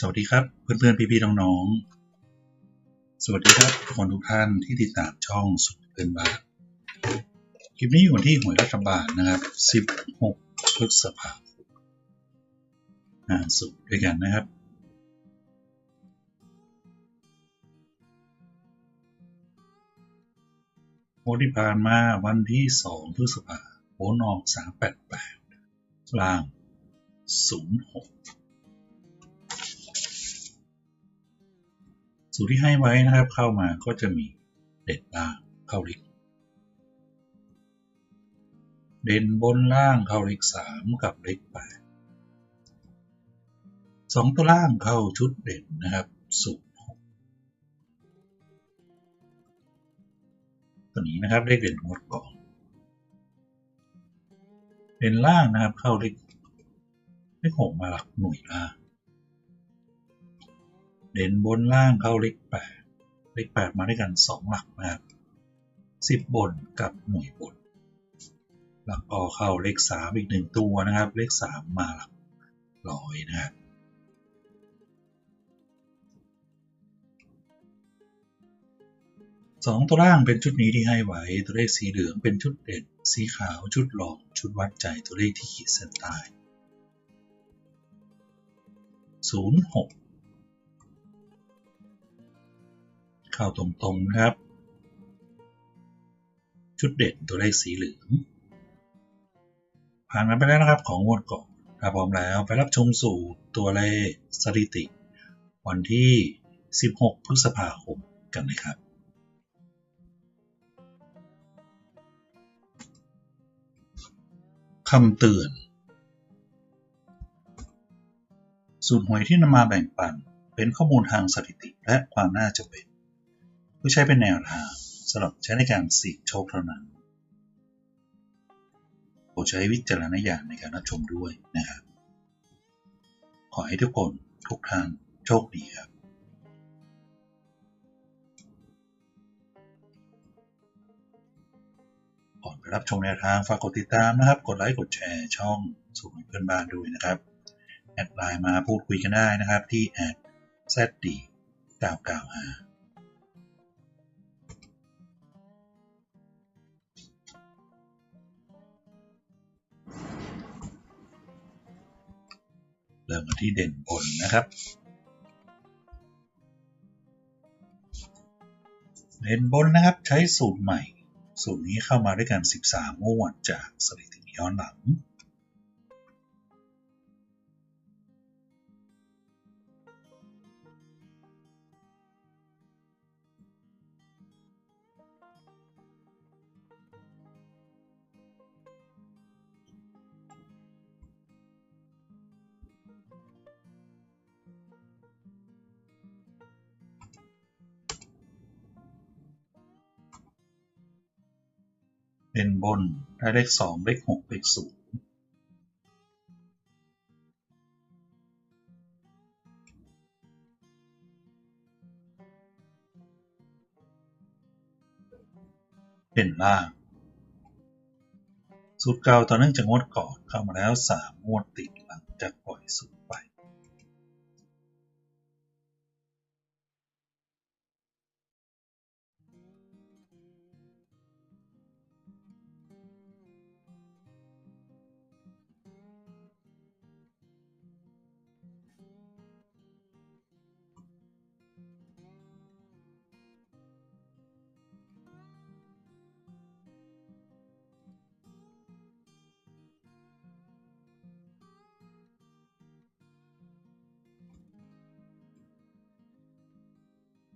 สวัสดีครับ เพื่อนๆ พี่ๆ น้องๆ สวัสดีครับทุกคนทุกท่านที่ติดตามช่องสุดเพื่อนบ้านคลิปนี้อยู่ที่หวยรัฐบาลนะครับ 16พฤษภาคมอ่าสุดด้วยกันนะครับโมที่ผ่านมาวันที่ 2 พฤษภาโอนออก388ล่าง 06 สูตรที่ให้ไว้นะครับเข้ามาก็จะมีเด่นล่างเข้าลิกเด่นบนล่างเข้าเลขสามกับเลขแปดสองตัวล่างเข้าชุดเด่นนะครับสูตรหกตัวนี้นะครับเลขเด่นงดก่อนเด่นล่างนะครับเข้าเลขเลขหกมาหลักหน่วยล่าง เด่นบนล่างเข้าเลขแปดเลขแปดมาด้วยกันสองหลักนะครับสิบบนกับหน่วยบน หลักออเข้าเลขสามอีกหนึ่งตัวนะครับ เลขสามมาหลักร้อยนะครับสองตัวล่างเป็นชุดนี้ที่ให้ไว้ตัวเลขสีเหลืองเป็นชุดเด่นสีขาวชุดหลอกชุดวัดใจตัวเลขที่ขีดเส้นใต้ศูนย์หก เข้าตรงๆนะครับ ชุดเด่นตัวเลขสีเหลือง ผ่านมาไปแล้วนะครับของงวดก่อนถ้าพร้อมแล้วไปรับชมสู่ตัวเลขสถิติ วันที่ 16 พฤษภาคมกันเลยครับคำเตือน สูตรหวยที่นำมาแบ่งปัน เป็นข้อมูลทางสถิติและความน่าจะเป็น เพื่อใช้เป็นแนวทางสำหรับใช้ในการเสี่ยงโชคเท่านั้นโปรดใช้วิจารณญาณในการรับชมด้วยนะครับ ขอให้ทุกคนทุกท่านโชคดีครับก่อนไปรับชมแนวทางฝากกดติดตามนะครับ กดไลค์กดแชร์ช่องสู่เพื่อนบ้านด้วยนะครับแอดไลน์มาพูดคุยกันได้นะครับที่แอด zd 995 เริ่มมาที่เด่นบนนะครับ เด่นบนนะครับใช้สูตรใหม่ สูตรนี้เข้ามาด้วยกัน 13 งวดจากสถิติย้อนหลัง เด่นบนได้เลขสองเลขหกเลขศูนย์เด่นล่างสูตรเก่าตอนนั้นจะงวดก่อนเข้ามาแล้วสามงวดติดหลังจากปล่อยสูตร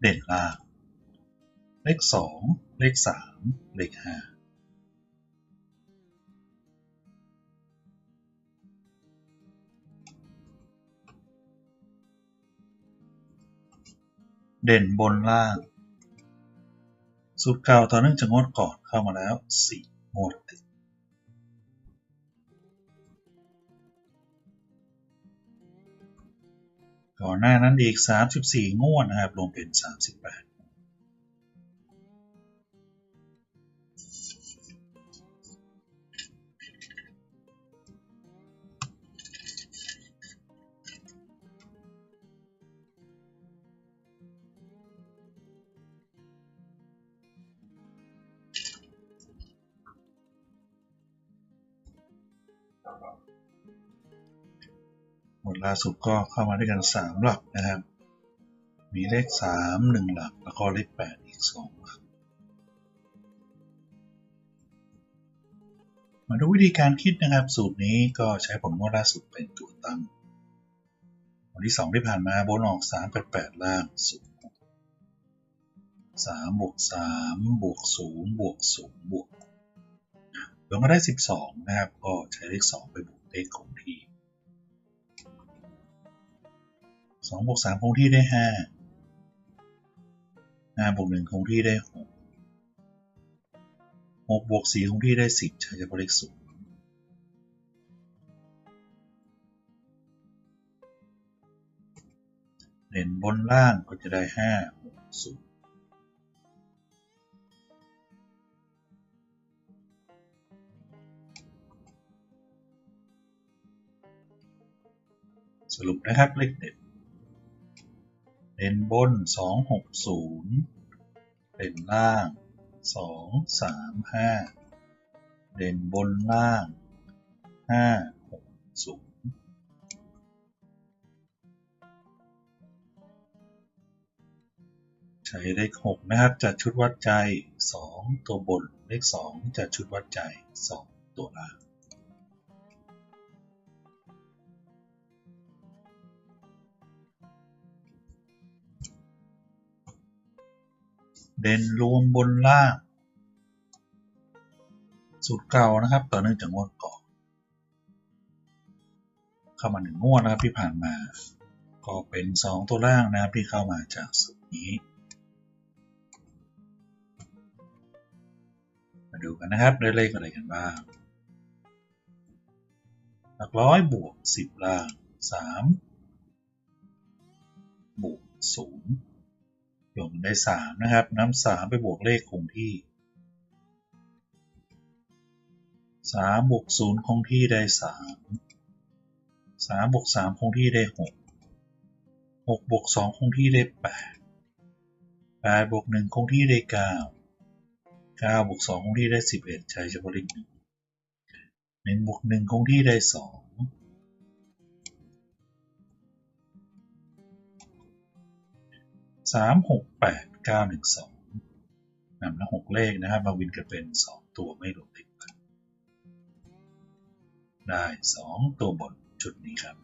เด่นล่าง เลขสองเลขสามเลขห้าเด่นบนล่าง สูตรเก่าตอนนึงจะงดก่อนเข้ามาแล้วสี่งวดติด ก่อนหน้านั้นอีก 34 งวดนะครับรวมเป็น 38 ล่าสุดก็เข้ามาด้วยกันสามหลักนะครับ มีเลขสามหนึ่งหลัก แล้วก็เลขแปดอีกสองหลัก มาดูวิธีการคิดนะครับ สูตรนี้ก็ใช้ผลงวดล่าสุดเป็นตัวตั้ง วันที่สองที่ผ่านมาบนออกสามแปดแปดล่างศูนย์สามบวกสามบวกศูนย์บวกศูนย์บวกรวมก็ได้สิบสองนะครับ ก็ใช้เลขสองไปบวกเลขคงที่ สองบวกสามคงที่ได้ห้าห้าบวกหนึ่งคงที่ได้หกหกบวกสี่คงที่ได้สิบใช้เฉพาะเลขศูนย์เด่นบนล่างก็จะได้ห้าหกศูนย์สรุปนะครับเลขเด่น เด่นบน 260เด่นล่าง 235 เด่นบนล่าง 560ใช้เลข6นะครับจัดชุดวัดใจ 2 ตัวบนเลข 2 จัดชุดวัดใจ 2 ตัวล่าง เด่นรวมบนล่าง สูตรเก่านะครับ ต่อเนื่องจากงวดก่อน เข้ามาหนึ่งงวดนะครับที่ผ่านมา ก็เป็น 2 ตัวล่างนะครับที่เข้ามาจากสูตรนี้ มาดูกันนะครับได้เลขอะไรกันบ้างหลักร้อยบวก 10 ล่าง 3 บวก 0 ยกได้3นะครับน้ำ3ไปบวกเลขคงที่3บวก0คงที่ได้ 3 3บวก3คงที่ได้ 6 6บวก2คงที่ได้ 8 8บวก1คงที่ได้ 9 9บวก2คงที่ได้ 11 ใช้เฉพาะเลข1 1บวก1คงที่ได้ 2 สามหกแปดเก้าหนึ่งสองนำทั้งหกเลขนะครับมาวินกันเป็นสองตัวไม่รวมติดกันได้สองตัวบนชุดนี้ครับ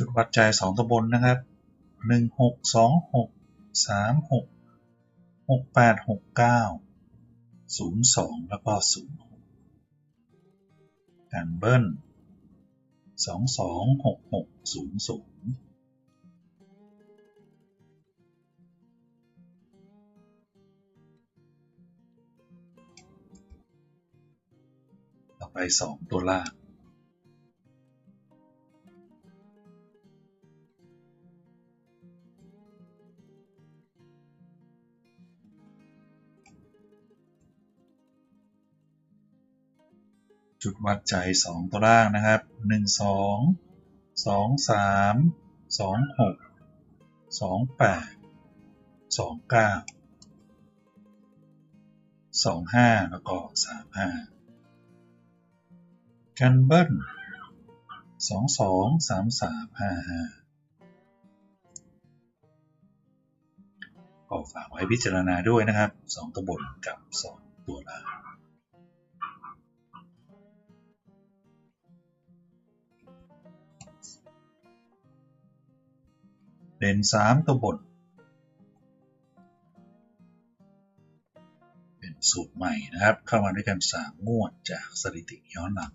ชุดวัดใจสองตัวบนนะครับหนึ่งหกสองหกสามหกหกแปดหกเก้าศูนย์สองแล้วก็ศูนย์หกการเบิ้ลสองสองหกหกศูนย์ศูนย์ต่อไปสองตัวล่าง จุดวัดใจสองตัวล่างนะครับหนึ่งสองสองสามสองหกสองแปดสองเก้าสองห้าแล้วก็สามห้ากันเบิ้ลสองสองสามสามห้าห้าก็ฝากไว้พิจารณาด้วยนะครับสองตัวบนกับสองตัวล่าง เป็นสามตัวบนเป็นสูตรใหม่นะครับ เข้ามาด้วยกันสามงวดจากสถิติย้อนหลัง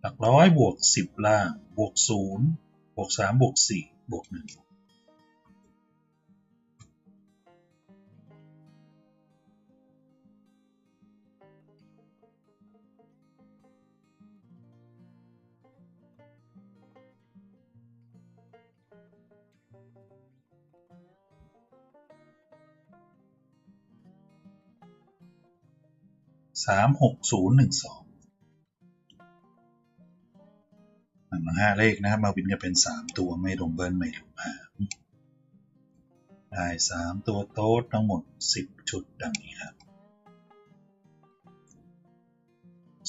หลักร้อยบวกสิบล่างบวกศูนย์บวกสามบวกสี่บวกหนึ่ง สามหกศูนย์หนึ่งสองหนึ่งห้าเลขนะครับมาวินจะเป็นสามตัวไม่ลงเบิ้ลไม่ลงหางได้สามตัวโต๊ดทั้งหมดสิบชุดดังนี้ครับ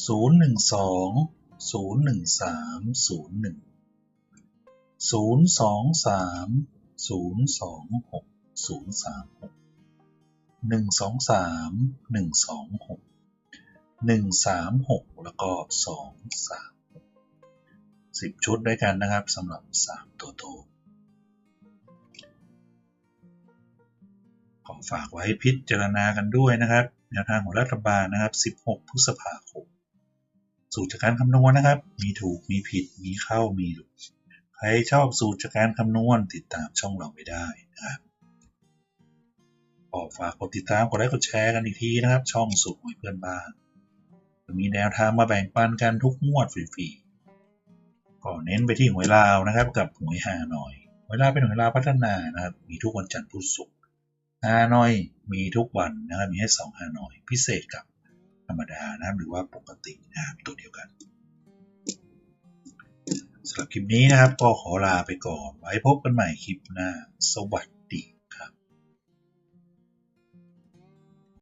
ศูนย์หนึ่งสองศูนย์หนึ่งสามศูนย์หนึ่งศูนย์สองสามศูนย์สองหกศูนย์สามหกหนึ่งสองสามหนึ่งสองหก หนึ่งสามหกแล้วก็สองสามสิบชุดด้วยกันนะครับสำหรับสามตัวโตขอฝากไว้พิจารณากันด้วยนะครับแนวทางของรัฐบาลนะครับ 16 พฤษภาคมสูตรจากการคำนวณนะครับ มีถูกมีผิดมีเข้ามีหลุดใครชอบสูตรจากการคำนวณติดตามช่องเราไปได้นะครับขอฝากกดติดตามกดไลค์กดแชร์กันอีกทีนะครับ ช่องสูตรหวยเพื่อนบ้าน มีแนวทางมาแบ่งปันกันทุกงวดฟรีๆก็เน้นไปที่หวยลาวนะครับ กับหวยฮานอยหวยลาวเป็นหวยลาวพัฒนานะครับ มีทุกวันจันทร์พุธศุกร์ฮานอยมีทุกวันนะครับ มีให้สองฮานอย พิเศษกับธรรมดานะครับหรือว่าปกตินะครับตัวเดียวกันสำหรับคลิปนี้นะครับก็ขอลาไปก่อน ไว้พบกันใหม่คลิปหน้า สวัสดี